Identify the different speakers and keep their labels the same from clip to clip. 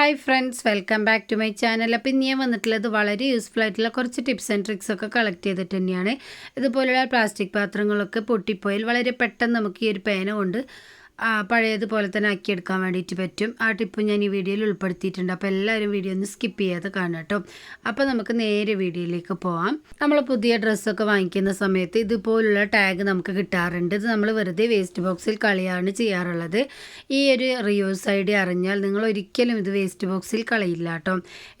Speaker 1: Hi friends welcome back to my channel. അപ്പോൾ ഇന്ന് ഞാൻ വന്നിട്ടുള്ളത് വളരെ യൂസ്ഫുൾ ആയിട്ടുള്ള കുറച്ച് ടിപ്സ് ആൻഡ് ട്രിക്സ് ഒക്കെ കളക്ട് ചെയ്തിട്ട് തന്നെയാണ്. ഇതുപോലെയുള്ള പ്ലാസ്റ്റിക് പാത്രങ്ങളൊക്കെ പൊട്ടിപ്പോയാൽ വളരെ പെട്ടെന്ന് നമുക്ക് ഈ ഒരു പേന കൊണ്ട് പഴയതുപോലെ തന്നെ ആക്കിയെടുക്കാൻ വേണ്ടിയിട്ട് പറ്റും. ആ ടിപ്പ് ഞാൻ ഈ വീഡിയോയിൽ ഉൾപ്പെടുത്തിയിട്ടുണ്ട്. അപ്പോൾ എല്ലാവരും വീഡിയോ ഒന്ന് സ്കിപ്പ് ചെയ്യാതെ കാണാം കേട്ടോ. അപ്പോൾ നമുക്ക് നേരെ വീഡിയോയിലേക്ക് പോവാം. നമ്മൾ പുതിയ ഡ്രസ്സൊക്കെ വാങ്ങിക്കുന്ന സമയത്ത് ഇതുപോലുള്ള ടാഗ് നമുക്ക് കിട്ടാറുണ്ട്. ഇത് നമ്മൾ വെറുതെ വേസ്റ്റ് ബോക്സിൽ കളിയാണ് ചെയ്യാറുള്ളത്. ഈ ഒരു റിയൂസ് ഐഡിയ അറിഞ്ഞാൽ നിങ്ങൾ ഒരിക്കലും ഇത് വേസ്റ്റ് ബോക്സിൽ കളയില്ല കേട്ടോ.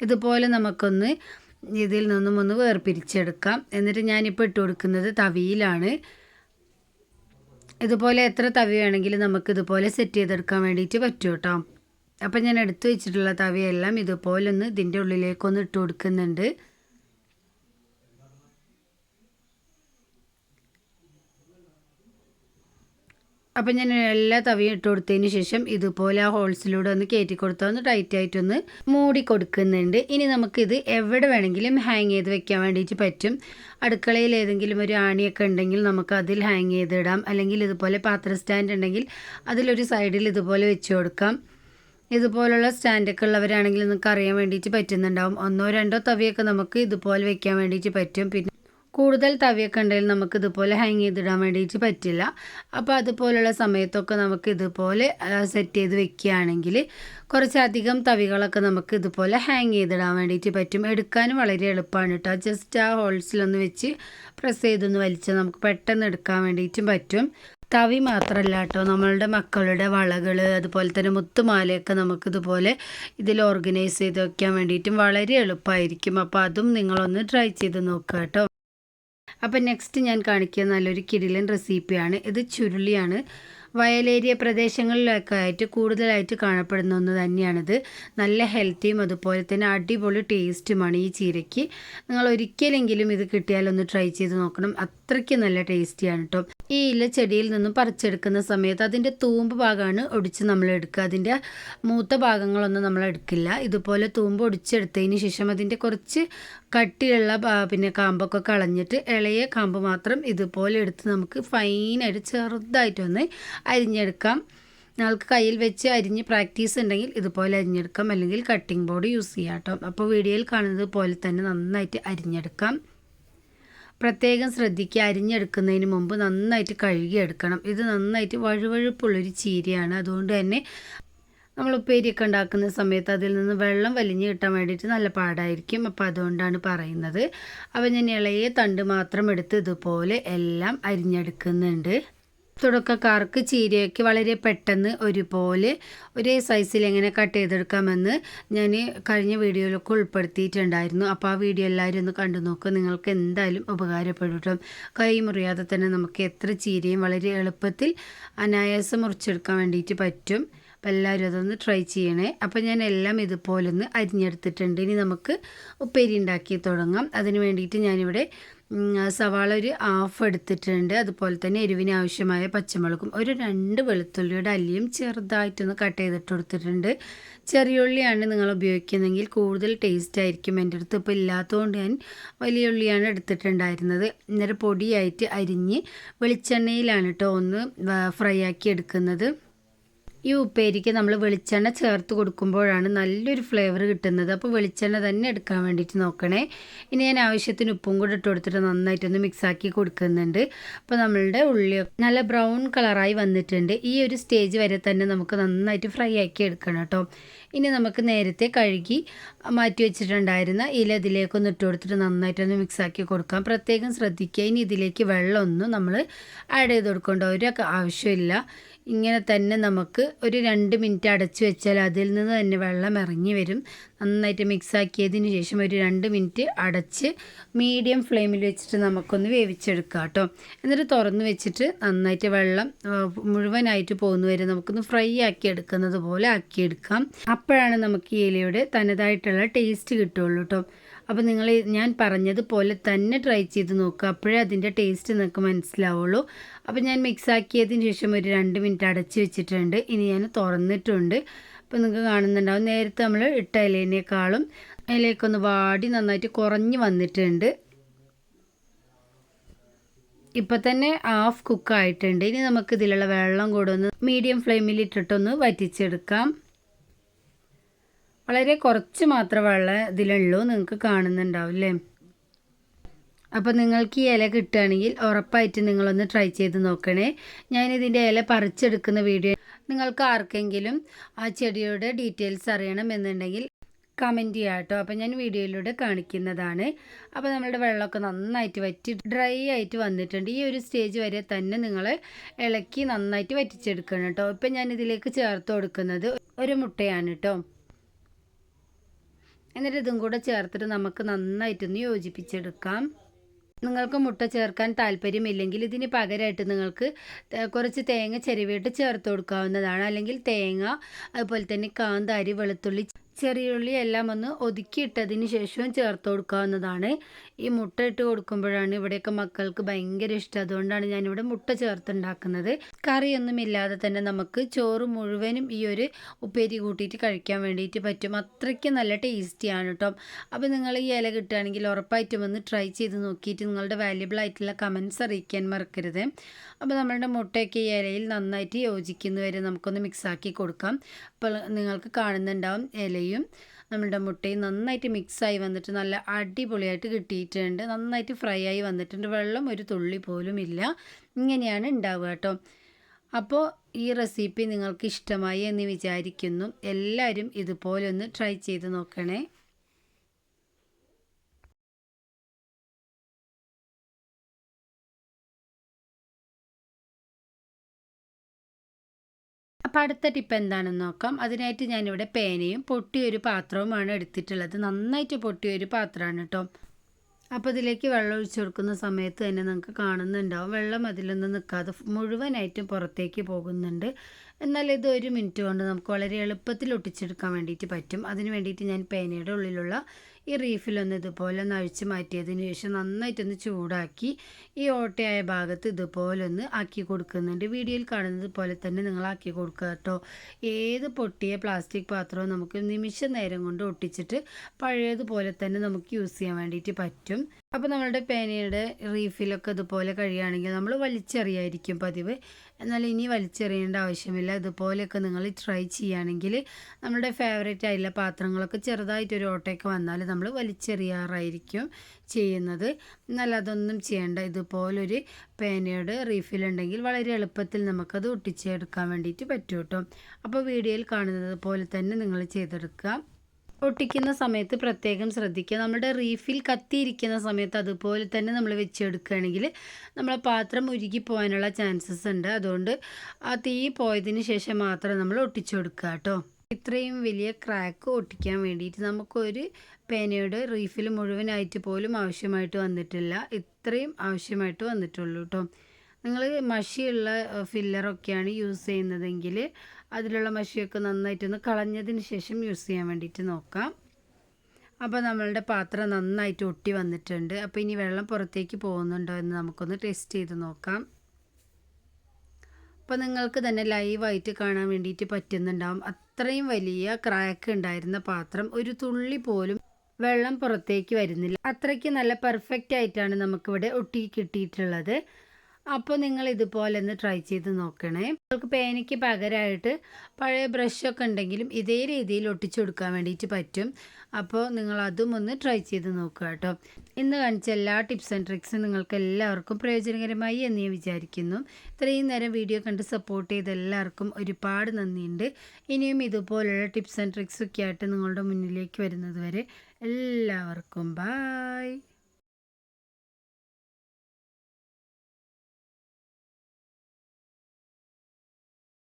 Speaker 1: ഇതുപോലെ നമുക്കൊന്ന് ഇതിൽ നിന്നും ഒന്ന് വേർപിരിച്ചെടുക്കാം. എന്നിട്ട് ഞാനിപ്പോൾ ഇട്ട് കൊടുക്കുന്നത് തവിയിലാണ്. ഇതുപോലെ എത്ര തവി വേണമെങ്കിലും നമുക്ക് ഇതുപോലെ സെറ്റ് ചെയ്തെടുക്കാൻ വേണ്ടിയിട്ട് പറ്റും കേട്ടോ അപ്പം ഞാൻ എടുത്തു വെച്ചിട്ടുള്ള തവിയെല്ലാം ഇതുപോലൊന്ന് ഇതിന്റെ ഉള്ളിലേക്കൊന്ന് ഇട്ട് കൊടുക്കുന്നുണ്ട്. അപ്പം ഞാൻ എല്ലാ തവിയും ഇട്ട് കൊടുത്തതിന് ശേഷം ഇതുപോലെ ആ ഹോൾസിലൂടെ ഒന്ന് കയറ്റി കൊടുത്താൽ ഒന്ന് ടൈറ്റ് ആയിട്ടൊന്ന് മൂടി കൊടുക്കുന്നുണ്ട്. ഇനി നമുക്കിത് എവിടെ വേണമെങ്കിലും ഹാങ് ചെയ്ത് വെക്കാൻ വേണ്ടിയിട്ട് പറ്റും. അടുക്കളയിൽ ഏതെങ്കിലും ഒരു ആണിയൊക്കെ ഉണ്ടെങ്കിൽ നമുക്ക് അതിൽ ഹാങ് ചെയ്തിടാം. അല്ലെങ്കിൽ ഇതുപോലെ പാത്ര സ്റ്റാൻഡ് ഉണ്ടെങ്കിൽ അതിലൊരു സൈഡിൽ ഇതുപോലെ വെച്ച് കൊടുക്കാം. ഇതുപോലുള്ള സ്റ്റാൻഡൊക്കെ ഉള്ളവരാണെങ്കിൽ നിങ്ങൾക്ക് അറിയാൻ വേണ്ടിയിട്ട് പറ്റുന്നുണ്ടാവും. ഒന്നോ രണ്ടോ തവിയൊക്കെ നമുക്ക് ഇതുപോലെ വെക്കാൻ വേണ്ടിയിട്ട് പറ്റും. പിന്നെ കൂടുതൽ തവിയൊക്കെ ഉണ്ടെങ്കിൽ നമുക്ക് ഇതുപോലെ ഹാങ് ചെയ്തിടാൻ വേണ്ടിയിട്ട് പറ്റില്ല. അപ്പോൾ അതുപോലുള്ള സമയത്തൊക്കെ നമുക്ക് ഇതുപോലെ സെറ്റ് ചെയ്ത് വെക്കുകയാണെങ്കിൽ കുറച്ചധികം തവികളൊക്കെ നമുക്ക് ഇതുപോലെ ഹാങ് ചെയ്തിടാൻ വേണ്ടിയിട്ട് പറ്റും. എടുക്കാനും വളരെ എളുപ്പമാണ് കേട്ടോ ജസ്റ്റ് ആ ഹോൾസിലൊന്ന് വെച്ച് പ്രസ് ചെയ്തൊന്ന് വലിച്ചാൽ നമുക്ക് പെട്ടെന്ന് എടുക്കാൻ വേണ്ടിയിട്ടും പറ്റും. തവി മാത്രമല്ല കേട്ടോ നമ്മളുടെ മക്കളുടെ വളകൾ അതുപോലെ തന്നെ മുത്തുമാലയൊക്കെ നമുക്കിതുപോലെ ഇതിൽ ഓർഗനൈസ് ചെയ്ത് വയ്ക്കാൻ വേണ്ടിയിട്ടും വളരെ എളുപ്പമായിരിക്കും അപ്പോൾ അതും നിങ്ങളൊന്ന് ട്രൈ ചെയ്ത് നോക്കുക കേട്ടോ അപ്പം നെക്സ്റ്റ് ഞാൻ കാണിക്കുന്ന നല്ലൊരു കിടിലൻ റെസിപ്പിയാണ് ഇത് ചുരുളിയാണ്. വയലേരിയ പ്രദേശങ്ങളിലൊക്കെ ആയിട്ട് കൂടുതലായിട്ട് കാണപ്പെടുന്ന ഒന്ന് തന്നെയാണിത്. നല്ല ഹെൽത്തിയും അതുപോലെ തന്നെ അടിപൊളി ടേസ്റ്റുമാണ് ഈ ചീരയ്ക്ക്. നിങ്ങൾ ഒരിക്കലെങ്കിലും ഇത് കിട്ടിയാൽ ഒന്ന് ട്രൈ ചെയ്ത് നോക്കണം. അത്രയ്ക്ക് നല്ല ടേസ്റ്റിയാണ് കേട്ടോ ഈ ഇല ചെടിയിൽ നിന്നും പറിച്ചെടുക്കുന്ന സമയത്ത് അതിന്റെ തൂമ്പ് ഭാഗമാണ് ഒടിച്ച് നമ്മൾ എടുക്കുക. അതിന്റെ മൂത്ത ഭാഗങ്ങളൊന്നും നമ്മൾ എടുക്കില്ല. ഇതുപോലെ തൂമ്പ് ഒടിച്ചെടുത്തതിന് ശേഷം അതിന്റെ കുറച്ച് കട്ടിയുള്ള പിന്നെ കാമ്പൊക്കെ കളഞ്ഞിട്ട് ഇളയ കാമ്പ് മാത്രം ഇതുപോലെ എടുത്ത് നമുക്ക് ഫൈനായിട്ട് ചെറുതായിട്ടൊന്ന് അരിഞ്ഞെടുക്കാം. നിങ്ങൾക്ക് കയ്യിൽ വെച്ച് അരിഞ്ഞ് പ്രാക്ടീസ് ഉണ്ടെങ്കിൽ ഇതുപോലെ അരിഞ്ഞെടുക്കാം. അല്ലെങ്കിൽ കട്ടിംഗ് ബോർഡ് യൂസ് ചെയ്യാം കേട്ടോ. അപ്പോൾ വീഡിയോയിൽ കാണുന്നത് പോലെ തന്നെ നന്നായിട്ട് അരിഞ്ഞെടുക്കാം. പ്രത്യേകം ശ്രദ്ധിക്കുക അരിഞ്ഞെടുക്കുന്നതിന് മുമ്പ് നന്നായിട്ട് കഴുകിയെടുക്കണം. ഇത് നന്നായിട്ട് വഴുവഴുപ്പുള്ളൊരു ചീരയാണ്. അതുകൊണ്ട് തന്നെ നമ്മൾ ഉപ്പേരിയൊക്കെ ഉണ്ടാക്കുന്ന സമയത്ത് അതിൽ നിന്ന് വെള്ളം വലിഞ്ഞ് കിട്ടാൻ വേണ്ടിയിട്ട് നല്ല പാടായിരിക്കും. അപ്പോൾ അതുകൊണ്ടാണ് പറയുന്നത്. അപ്പോൾ ഞാൻ ഇളയ തണ്ട് മാത്രം എടുത്ത് ഇതുപോലെ എല്ലാം അരിഞ്ഞെടുക്കുന്നുണ്ട്. തുടക്കക്കാർക്ക് ചീരയൊക്കെ വളരെ പെട്ടെന്ന് ഒരുപോലെ ഒരേ സൈസിൽ എങ്ങനെ കട്ട് ചെയ്തെടുക്കാമെന്ന് ഞാൻ കഴിഞ്ഞ വീഡിയോയിലൊക്കെ ഉൾപ്പെടുത്തിയിട്ടുണ്ടായിരുന്നു. അപ്പോൾ ആ വീഡിയോ എല്ലാവരും ഒന്ന് കണ്ടു നോക്ക്. നിങ്ങൾക്ക് എന്തായാലും ഉപകാരപ്പെടും കൈ മുറിയാതെ തന്നെ നമുക്ക് എത്ര ചീരയും വളരെ എളുപ്പത്തിൽ അനായാസം മുറിച്ചെടുക്കാൻ വേണ്ടിയിട്ട് പറ്റും. അപ്പോൾ എല്ലാവരും അതൊന്ന് ട്രൈ ചെയ്യണേ. അപ്പോൾ ഞാൻ എല്ലാം ഇതുപോലെ ഒന്ന് അരിഞ്ഞെടുത്തിട്ടുണ്ട്. ഇനി നമുക്ക് ഉപ്പേരി ഉണ്ടാക്കി തുടങ്ങാം. അതിന് വേണ്ടിയിട്ട് ഞാനിവിടെ സവാള ഒരു ഹാഫ് എടുത്തിട്ടുണ്ട്. അതുപോലെ തന്നെ എരിവിന് ആവശ്യമായ പച്ചമുളകും ഒരു രണ്ട് വെളുത്തുള്ളിയുടെ അല്ലിയും ചെറുതായിട്ടൊന്ന് കട്ട് ചെയ്തിട്ട് കൊടുത്തിട്ടുണ്ട്. ചെറിയ ഉള്ളിയാണ് നിങ്ങൾ ഉപയോഗിക്കുന്നതെങ്കിൽ കൂടുതൽ ടേസ്റ്റ് ആയിരിക്കും. എന്റെ അടുത്ത് ഇപ്പോൾ ഇല്ലാത്തതുകൊണ്ട് ഞാൻ വലിയ ഉള്ളിയാണ് എടുത്തിട്ടുണ്ടായിരുന്നത്. ഇന്നലെ പൊടിയായിട്ട് അരിഞ്ഞ് വെളിച്ചെണ്ണയിലാണ് കേട്ടോ ഒന്ന് ഫ്രൈ ആക്കി എടുക്കുന്നത്. ഈ ഉപ്പേരിക്ക് നമ്മൾ വെളിച്ചെണ്ണ ചേർത്ത് കൊടുക്കുമ്പോഴാണ് നല്ലൊരു ഫ്ലേവർ കിട്ടുന്നത്. അപ്പോൾ വെളിച്ചെണ്ണ തന്നെ എടുക്കാൻ വേണ്ടിയിട്ട് നോക്കണേ. ഇനി ഞാൻ ആവശ്യത്തിന് ഉപ്പും കൂടെ ഇട്ട് കൊടുത്തിട്ട് നന്നായിട്ടൊന്ന് മിക്സാക്കി കൊടുക്കുന്നുണ്ട്. അപ്പോൾ നമ്മളുടെ ഉള്ളി നല്ല ബ്രൗൺ കളറായി വന്നിട്ടുണ്ട്. ഈ ഒരു സ്റ്റേജ് വരെ തന്നെ നമുക്ക് നന്നായിട്ട് ഫ്രൈ ആക്കി എടുക്കണം കേട്ടോ. ഇനി നമുക്ക് നേരത്തെ കഴുകി മാറ്റി വെച്ചിട്ടുണ്ടായിരുന്ന ഇല ഇതിലേക്കൊന്ന് ഇട്ട് കൊടുത്തിട്ട് നന്നായിട്ടൊന്ന് മിക്സാക്കി കൊടുക്കാം. പ്രത്യേകം ശ്രദ്ധിക്കുക. ഇനി ഇതിലേക്ക് വെള്ളമൊന്നും നമ്മൾ ആഡ് ചെയ്ത് കൊടുക്കേണ്ട ഒരു ആവശ്യമില്ല. ഇങ്ങനെ തന്നെ നമുക്ക് ഒരു രണ്ട് മിനിറ്റ് അടച്ചു വെച്ചാൽ അതിൽ നിന്ന് തന്നെ വെള്ളം ഇറങ്ങി വരും. നന്നായിട്ട് മിക്സ് ആക്കിയതിന് ശേഷം ഒരു രണ്ട് മിനിറ്റ് അടച്ച് മീഡിയം ഫ്ലെയിമിൽ വെച്ചിട്ട് നമുക്കൊന്ന് വേവിച്ചെടുക്കാം കേട്ടോ. എന്നിട്ട് തുറന്ന് വെച്ചിട്ട് നന്നായിട്ട് വെള്ളം മുഴുവനായിട്ട് പോകുന്ന വരെ നമുക്കൊന്ന് ഫ്രൈ ആക്കി എടുക്കുന്നത് പോലെ ആക്കിയെടുക്കാം. അപ്പോഴാണ് നമുക്ക് ഈ ഇലയുടെ തനതായിട്ടുള്ള ടേസ്റ്റ് കിട്ടുള്ളൂ കേട്ടോ. അപ്പോൾ നിങ്ങൾ ഞാൻ പറഞ്ഞതുപോലെ തന്നെ ട്രൈ ചെയ്ത് നോക്കുക അപ്പോഴേ അതിന്റെ ടേസ്റ്റ് നിങ്ങൾക്ക് മനസ്സിലാവുള്ളൂ. അപ്പോൾ ഞാൻ മിക്സ് ആക്കിയതിന് ശേഷം ഒരു രണ്ട് മിനിറ്റ് അടച്ച് വെച്ചിട്ടുണ്ട്. ഇനി ഞാൻ തുറന്നിട്ടുണ്ട്. അപ്പോൾ നിങ്ങൾക്ക് കാണുന്നുണ്ടാവും. നേരത്തെ നമ്മൾ ഇട്ട ഇലേനേക്കാളും ഇലയൊക്കെ വാടി നന്നായിട്ട് കുറഞ്ഞ് വന്നിട്ടുണ്ട്. ഇപ്പം തന്നെ ഹാഫ് കുക്ക് ആയിട്ടുണ്ട്. ഇനി നമുക്ക് ഇതിലുള്ള വെള്ളം കൂടെ ഒന്ന് മീഡിയം ഫ്ലെയിമിൽ ഇട്ടിട്ടൊന്ന് വറ്റിച്ചെടുക്കാം. വളരെ കുറച്ച് മാത്രം വെള്ളം ഇതിലുള്ളൂ നിങ്ങൾക്ക് കാണുന്നുണ്ടാവും അല്ലേ അപ്പോൾ നിങ്ങൾക്ക് ഈ ഇല കിട്ടുകയാണെങ്കിൽ ഉറപ്പായിട്ട് നിങ്ങളൊന്ന് ട്രൈ ചെയ്ത് നോക്കണേ. ഞാനിതിന്റെ ഇല പറിച്ചെടുക്കുന്ന വീഡിയോ നിങ്ങൾക്ക് ആർക്കെങ്കിലും ആ ചെടിയുടെ ഡീറ്റെയിൽസ് അറിയണമെന്നുണ്ടെങ്കിൽ കമന്റ് ചെയ്യാം കേട്ടോ. അപ്പോൾ ഞാൻ വീഡിയോയിലൂടെ കാണിക്കുന്നതാണ്. അപ്പോൾ നമ്മളുടെ വെള്ളമൊക്കെ നന്നായിട്ട് വറ്റി ഡ്രൈ ആയിട്ട് വന്നിട്ടുണ്ട്. ഈ ഒരു സ്റ്റേജ് വരെ തന്നെ നിങ്ങൾ ഇളക്കി നന്നായിട്ട് വറ്റിച്ചെടുക്കണം കേട്ടോ. ഇപ്പം ഞാനിതിലേക്ക് ചേർത്ത് കൊടുക്കുന്നത് ഒരു മുട്ടയാണ് കേട്ടോ. എന്നിട്ട് ഇതും കൂടെ ചേർത്തിട്ട് നമുക്ക് നന്നായിട്ടൊന്ന് യോജിപ്പിച്ചെടുക്കാം. നിങ്ങൾക്ക് മുട്ട ചേർക്കാൻ താല്പര്യമില്ലെങ്കിൽ ഇതിന് പകരമായിട്ട് നിങ്ങൾക്ക് കുറച്ച് തേങ്ങ ചെരുവിട്ട് ചേർത്ത് കൊടുക്കാവുന്നതാണ്. അല്ലെങ്കിൽ തേങ്ങ അതുപോലെ തന്നെ കാന്താരി വെളുത്തുള്ളി ചെറിയുള്ളി എല്ലാം ഒന്ന് ഒതുക്കിയിട്ടതിന് ശേഷവും ചേർത്ത് കൊടുക്കാവുന്നതാണ് ഈ മുട്ട ഇട്ട് കൊടുക്കുമ്പോഴാണ് ഇവിടെയൊക്കെ മക്കൾക്ക് ഭയങ്കര ഇഷ്ടം. അതുകൊണ്ടാണ് ഞാനിവിടെ മുട്ട ചേർത്തുണ്ടാക്കുന്നത് കറിയൊന്നും ഇല്ലാതെ തന്നെ നമുക്ക് ചോറ് മുഴുവനും ഈ ഒരു ഉപ്പേരി കൂട്ടിയിട്ട് കഴിക്കാൻ വേണ്ടിയിട്ട് പറ്റും. അത്രയ്ക്ക് നല്ല ടേസ്റ്റിയാണ് കേട്ടോ. അപ്പോൾ നിങ്ങൾ ഈ ഇല കിട്ടുകയാണെങ്കിൽ ഉറപ്പായിട്ടും ഒന്ന് ട്രൈ ചെയ്ത് നോക്കിയിട്ട് നിങ്ങളുടെ വാല്യബിൾ ആയിട്ടുള്ള കമൻസ് അറിയിക്കാൻ മറക്കരുത്. അപ്പോൾ നമ്മളുടെ മുട്ടയൊക്കെ ഈ ഇലയിൽ നന്നായിട്ട് യോജിക്കുന്നവരെ നമുക്കൊന്ന് മിക്സാക്കി കൊടുക്കാം. അപ്പോൾ നിങ്ങൾക്ക് കാണുന്നുണ്ടാവും ഇലയും നമ്മളുടെ മുട്ടയും നന്നായിട്ട് മിക്സായി വന്നിട്ട് നല്ല അടിപൊളിയായിട്ട് കിട്ടിയിട്ടുണ്ട്. നന്നായിട്ട് ഫ്രൈ ആയി വന്നിട്ടുണ്ട്. വെള്ളം ഒരു തുള്ളി പോലും ഇല്ല. ഇങ്ങനെയാണ് ഉണ്ടാവുക കേട്ടോ. അപ്പോൾ ഈ റെസിപ്പി നിങ്ങൾക്ക് ഇഷ്ടമായി എന്ന് വിചാരിക്കുന്നു. എല്ലാവരും ഇതുപോലൊന്ന് ട്രൈ ചെയ്ത് നോക്കണേ. അപ്പോൾ അടുത്ത ടിപ്പ് എന്താണെന്ന് നോക്കാം. അതിനായിട്ട് ഞാനിവിടെ പേനയും പൊട്ടിയൊരു പാത്രവുമാണ് എടുത്തിട്ടുള്ളത്. നന്നായിട്ട് പൊട്ടിയൊരു പാത്രമാണ് കേട്ടോ അപ്പോൾ ഇതിലേക്ക് വെള്ളം ഒഴിച്ചു കൊടുക്കുന്ന സമയത്ത് തന്നെ നിങ്ങൾക്ക് കാണുന്നുണ്ടാവും. വെള്ളം അതിലൊന്നും നിൽക്കാതെ മുഴുവനായിട്ടും പുറത്തേക്ക് പോകുന്നുണ്ട്. എന്നാൽ ഇത് ഒരു മിനിറ്റ് കൊണ്ട് നമുക്ക് വളരെ എളുപ്പത്തിൽ ഒട്ടിച്ചെടുക്കാൻ വേണ്ടിയിട്ട് പറ്റും. അതിന് വേണ്ടിയിട്ട് ഞാൻ പേനയുടെ ഉള്ളിലുള്ള ഈ റീഫിലൊന്ന് ഇതുപോലെ ഒന്ന് അഴിച്ച് മാറ്റിയതിന് ശേഷം നന്നായിട്ടൊന്ന് ചൂടാക്കി ഈ ഓട്ടയായ ഭാഗത്ത് ഇതുപോലെ ഒന്ന് ആക്കി കൊടുക്കുന്നുണ്ട്. വീഡിയോയിൽ കാണുന്നത് പോലെ തന്നെ നിങ്ങൾ ആക്കി കൊടുക്കുക കേട്ടോ. ഏത് പൊട്ടിയ പ്ലാസ്റ്റിക് പാത്രവും നമുക്ക് നിമിഷ നേരം കൊണ്ട് ഒട്ടിച്ചിട്ട് പഴയതുപോലെ തന്നെ നമുക്ക് യൂസ് ചെയ്യാൻ വേണ്ടിയിട്ട് പറ്റും. അപ്പോൾ നമ്മളുടെ പേനയുടെ റീഫിലൊക്കെ ഇതുപോലെ കഴിയുകയാണെങ്കിൽ നമ്മൾ വലിച്ചെറിയായിരിക്കും പതിവ്. എന്നാൽ ഇനി വലിച്ചെറിയേണ്ട ആവശ്യമില്ല. ഇതുപോലെയൊക്കെ നിങ്ങൾ ട്രൈ ചെയ്യുകയാണെങ്കിൽ നമ്മുടെ ഫേവറേറ്റ് ആയിട്ടുള്ള പാത്രങ്ങളൊക്കെ ചെറുതായിട്ടൊരു ഓട്ടയൊക്കെ വന്നാൽ നമ്മൾ വലിച്ചെറിയാറായിരിക്കും ചെയ്യുന്നത്. എന്നാൽ അതൊന്നും ചെയ്യേണ്ട. ഇതുപോലൊരു പേനയുടെ റീഫിലുണ്ടെങ്കിൽ വളരെ എളുപ്പത്തിൽ നമുക്കത് ഒട്ടിച്ചെടുക്കാൻ വേണ്ടിയിട്ട് പറ്റും കേട്ടോ. അപ്പോൾ വീഡിയോയിൽ കാണുന്നത് പോലെ തന്നെ നിങ്ങൾ ചെയ്തെടുക്കുക. ഒട്ടിക്കുന്ന സമയത്ത് പ്രത്യേകം ശ്രദ്ധിക്കുക. നമ്മുടെ റീഫിൽ കത്തിയിരിക്കുന്ന സമയത്ത് അതുപോലെ തന്നെ നമ്മൾ വെച്ചെടുക്കുകയാണെങ്കിൽ നമ്മളെ പാത്രം ഉരുകി പോകാനുള്ള ചാൻസസ് ഉണ്ട്. അതുകൊണ്ട് ആ തീ പോയതിന് ശേഷം മാത്രം നമ്മൾ ഒട്ടിച്ചു കൊടുക്കുക കേട്ടോ. ഇത്രയും വലിയ ക്രാക്ക് ഒട്ടിക്കാൻ വേണ്ടിയിട്ട് നമുക്കൊരു പേനയുടെ റീഫിൽ മുഴുവനായിട്ട് പോലും ആവശ്യമായിട്ട് വന്നിട്ടില്ല. ഇത്രയും ആവശ്യമായിട്ട് വന്നിട്ടുള്ളൂ കേട്ടോ. നിങ്ങൾ മഷിയുള്ള ഫില്ലറൊക്കെയാണ് യൂസ് ചെയ്യുന്നതെങ്കിൽ അതിലുള്ള മഷിയൊക്കെ നന്നായിട്ടൊന്ന് കളഞ്ഞതിന് ശേഷം യൂസ് ചെയ്യാൻ വേണ്ടിയിട്ട് നോക്കാം. അപ്പോൾ നമ്മളുടെ പാത്രം നന്നായിട്ട് ഒട്ടി വന്നിട്ടുണ്ട്. അപ്പോൾ ഇനി വെള്ളം പുറത്തേക്ക് പോകുന്നുണ്ടോ എന്ന് നമുക്കൊന്ന് ടെസ്റ്റ് ചെയ്ത് നോക്കാം. അപ്പോൾ നിങ്ങൾക്ക് തന്നെ ലൈവായിട്ട് കാണാൻ വേണ്ടിയിട്ട് പറ്റുന്നുണ്ടാവും. അത്രയും വലിയ ക്രാക്ക് ഉണ്ടായിരുന്ന പാത്രം ഒരു തുള്ളി പോലും വെള്ളം പുറത്തേക്ക് വരുന്നില്ല. അത്രയ്ക്ക് നല്ല പെർഫെക്റ്റ് ആയിട്ടാണ് നമുക്കിവിടെ ഒട്ടി കിട്ടിയിട്ടുള്ളത്. അപ്പോൾ നിങ്ങൾ ഇതുപോലെ ഒന്ന് ട്രൈ ചെയ്ത് നോക്കണേ. നിങ്ങൾക്ക് പേനയ്ക്ക് പകരമായിട്ട് പഴയ ബ്രഷൊക്കെ ഉണ്ടെങ്കിലും ഇതേ രീതിയിൽ ഒട്ടിച്ചു കൊടുക്കാൻ വേണ്ടിയിട്ട് പറ്റും. അപ്പോൾ നിങ്ങൾ അതും ഒന്ന് ട്രൈ ചെയ്ത് നോക്കുക കേട്ടോ. ഇന്ന് കാണിച്ച എല്ലാ ടിപ്സ് ആൻഡ് ട്രിക്സും നിങ്ങൾക്ക് എല്ലാവർക്കും പ്രയോജനകരമായി എന്ന് ഞാൻ വിചാരിക്കുന്നു. ഇത്രയും നേരം വീഡിയോ കണ്ട് സപ്പോർട്ട് ചെയ്ത എല്ലാവർക്കും ഒരുപാട് നന്ദിയുണ്ട്. ഇനിയും ഇതുപോലുള്ള ടിപ്സ് ആൻഡ് ട്രിക്സൊക്കെ ആയിട്ട് നിങ്ങളുടെ മുന്നിലേക്ക് വരുന്നത് വരെ എല്ലാവർക്കും ബായ്